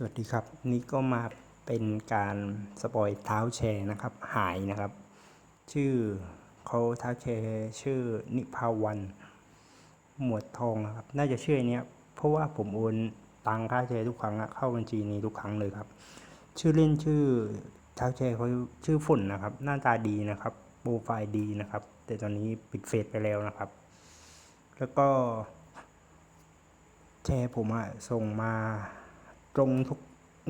สวัสดีครับ นี่ก็มาเป็นการสปอยเท้าแชร์นะครับ หายนะครับ ชื่อเขาเท้าแชร์ชื่อนิพาวัน หมวดทองนะครับ น่าจะชื่อเนี้ยเพราะว่าผมโอนตังค่าแชร์ทุกครั้งเข้าบัญชีนี้ทุกครั้งเลยครับ ชื่อเล่นชื่อเท้าแชร์เขาชื่อฝุ่นนะครับ หน้าตาดีนะครับโปรไฟล์ดีนะครับ แต่ตอนนี้ปิดเฟซไปแล้วนะครับ แล้วก็แชร์ผมอะส่งมา ตรงทุก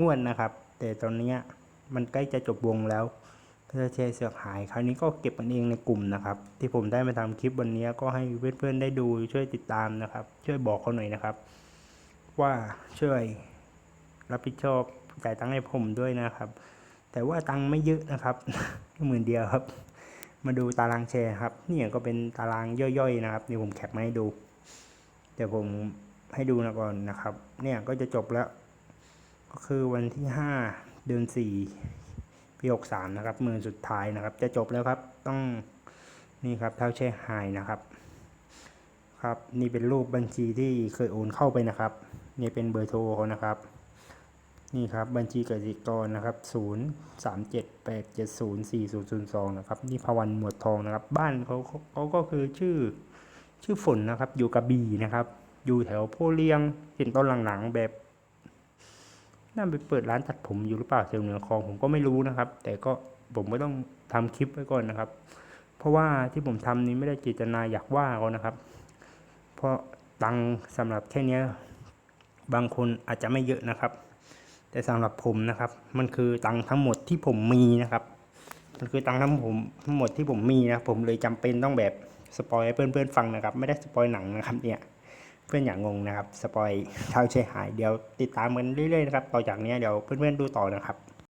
งวดนะครับ แต่ตอนนี้มันใกล้จะจบวงแล้วก็จะแชร์เสือกหายคราวนี้ก็เก็บมันเองในกลุ่มนะครับ ที่ผมได้มาทำคลิปวันนี้ก็ให้เพื่อนๆได้ดูช่วยติดตามนะครับ ช่วยบอกเขาหน่อยนะครับ ว่าช่วยรับผิดชอบจ่ายตังค์ให้ผมด้วยนะครับ แต่ว่าตังค์ไม่เยอะนะครับหมื่นเดียวครับ มาดูตารางแชร์ครับนี่ยก็เป็นตารางย่อยๆนะครับนี่ผมแคปมาให้ดู เดี๋ยวผมให้ดูนะก่อนนะครับ เนี่ยก็จะจบแล้ว คือวันที่ห้าเดือนสี่ปีหกสามนะครับมื่นสุดท้ายนะครับ จะจบแล้วครับต้องนี่ครับเท้าแช่หายนะครับครับ นี่เป็นรูปบัญชีที่เคยโอนเข้าไปนะครับ นี่เป็นเบอร์โทรเขานะครับ นี่ครับบัญชีกสิกรนะครับศูนย์สามเจ็ดแปดเจ็ดศูนย์สี่ศูนย์ศูนย์สองนะครับ นี่พวันหมวดทองนะครับ บ้านเขาเขาก็คือชื่อชื่อฝนนะครับ อยู่กระบี่นะครับ อยู่แถวโพเลียงเห็นตอนหลังๆแบบ น่าไปเปิดร้านตัดผมอยู่หรือเปล่าแถวเหนือคลองผมก็ไม่รู้นะครับ แต่ก็ผมก็ต้องทำคลิปไว้ก่อนนะครับ เพราะว่าที่ผมทำนี้ไม่ได้เจตนาอยากว่าเขานะครับ เพราะตังค์สำหรับแค่เนี้บางคนอาจจะไม่เยอะนะครับ แต่สำหรับผมนะครับ มันคือตังทั้งหมดที่ผมมีนะครับ มันคือตังทั้งผมทั้งหมดที่ผมมีนะผมเลยจำเป็นต้องแบบสปอยให้เพื่อนๆฟังนะครับ ไม่ได้สปอยหนังนะครับเนี่ย เพื่อนอย่างงงนะครับ สปอยเท้าเชยหาย เดี๋ยวติดตามกันเรื่อยๆนะครับ ต่อจากนี้เดี๋ยวเพื่อนๆดูต่อนะครับ